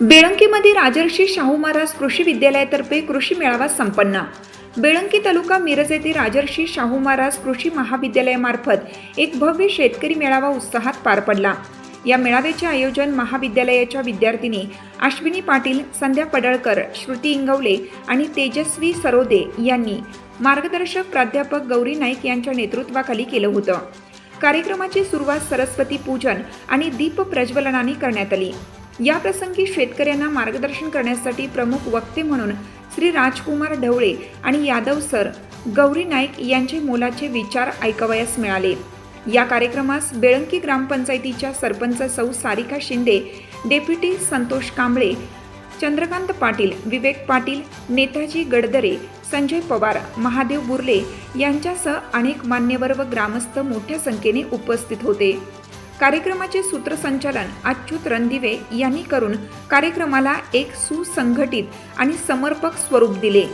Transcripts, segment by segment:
बेळंकीमध्ये राजर्षी शाहू महाराज कृषी विद्यालयातर्फे कृषी मेळावा संपन्न. बेळंकी तालुका मिरज येथे राजर्षी शाहू महाराज कृषी महाविद्यालयामार्फत एक भव्य शेतकरी मेळावा उत्साहात पार पडला. या मेळाव्याचे आयोजन महाविद्यालयाच्या विद्यार्थिनी अश्विनी पाटील संध्या पडळकर श्रुती इंगवले आणि तेजस्वी सरोदे यांनी मार्गदर्शक प्राध्यापक गौरी नाईक यांच्या नेतृत्वाखाली केलं होतं. कार्यक्रमाची सुरुवात सरस्वती पूजन आणि दीप प्रज्वलनाने करण्यात आली. याप्रसंगी शेतकऱ्यांना मार्गदर्शन करण्यासाठी प्रमुख वक्ते म्हणून श्री राजकुमार ढवळे आणि यादव सर गौरी नाईक यांचे मोलाचे विचार ऐकवयास मिळाले. या कार्यक्रमास बेळंकी ग्रामपंचायतीच्या सरपंच सौ सारिका शिंदे डेप्युटी संतोष कांबळे चंद्रकांत पाटील विवेक पाटील नेताजी गडदरे संजय पवार महादेव बुर्ले यांच्यासह अनेक मान्यवर व ग्रामस्थ मोठ्या संख्येने उपस्थित होते. कार्यक्रमाचे सूत्रसंचालन अच्युत रणदिवे यांनी करून कार्यक्रमाला एक सुसंघटित आणि समर्पक स्वरूप दिले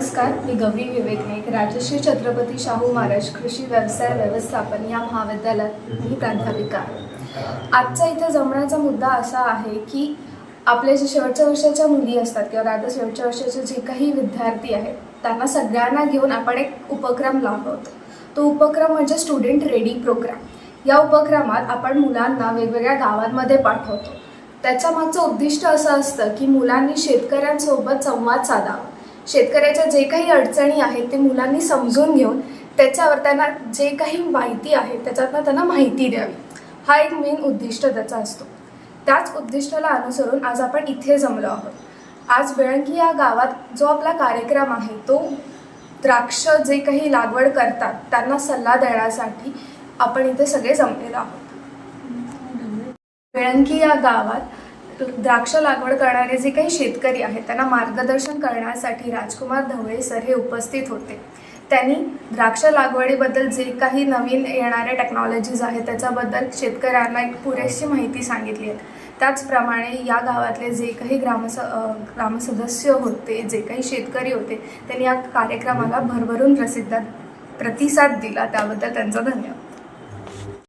नमस्कार मी गौरी विवेक नाईक राजश्री छत्रपती शाहू महाराज कृषी व्यवसाय व्यवस्थापन या महाविद्यालयात मी प्राध्यापिका आहे. आजचा इथे जमण्याचा मुद्दा असा आहे की आपले जे शेवटच्या वर्षाच्या मुली असतात किंवा आता शेवटच्या वर्षाचे जे काही विद्यार्थी आहेत त्यांना सगळ्यांना घेऊन आपण एक उपक्रम लावलो होतो तो उपक्रम म्हणजे स्टुडंट रेडी प्रोग्राम या उपक्रमात आपण मुलांना वेगवेगळ्या गावांमध्ये पाठवतो. त्याच्या मागचं उद्दिष्ट असं असतं की मुलांनी शेतकऱ्यांसोबत संवाद साधावा. शेतकऱ्याच्या जे काही अडचणी आहेत ते मुलांनी समजून घेऊन त्याच्यावर त्यांना जे काही माहिती आहे त्याच्यातनं त्यांना माहिती द्यावी. हा एक मेन उद्दिष्ट त्याचा असतो. त्याच उद्दिष्टाला अनुसरून आज आपण इथे जमलो आहोत. आज बेळंगी या गावात जो आपला कार्यक्रम आहे तो द्राक्ष जे काही लागवड करतात त्यांना सल्ला देण्यासाठी आपण इथे सगळे जमलेलो आहोत. वेळंकी या गावात द्राक्ष लागवड करणारे जे काही शेतकरी आहेत त्यांना मार्गदर्शन करण्यासाठी राजकुमार धवळे सर हे उपस्थित होते. त्यांनी द्राक्ष लागवडीबद्दल जे काही नवीन येणाऱ्या टेक्नॉलॉजीज आहेत त्याच्याबद्दल शेतकऱ्यांना एक पुरेशी माहिती सांगितली आहे. त्याचप्रमाणे या गावातले जे काही ग्रामस ग्रामसदस्य होते जे काही शेतकरी होते त्यांनी या कार्यक्रमाला भरभरून प्रसिद्ध प्रतिसाद दिला. त्याबद्दल त्यांचा धन्यवाद.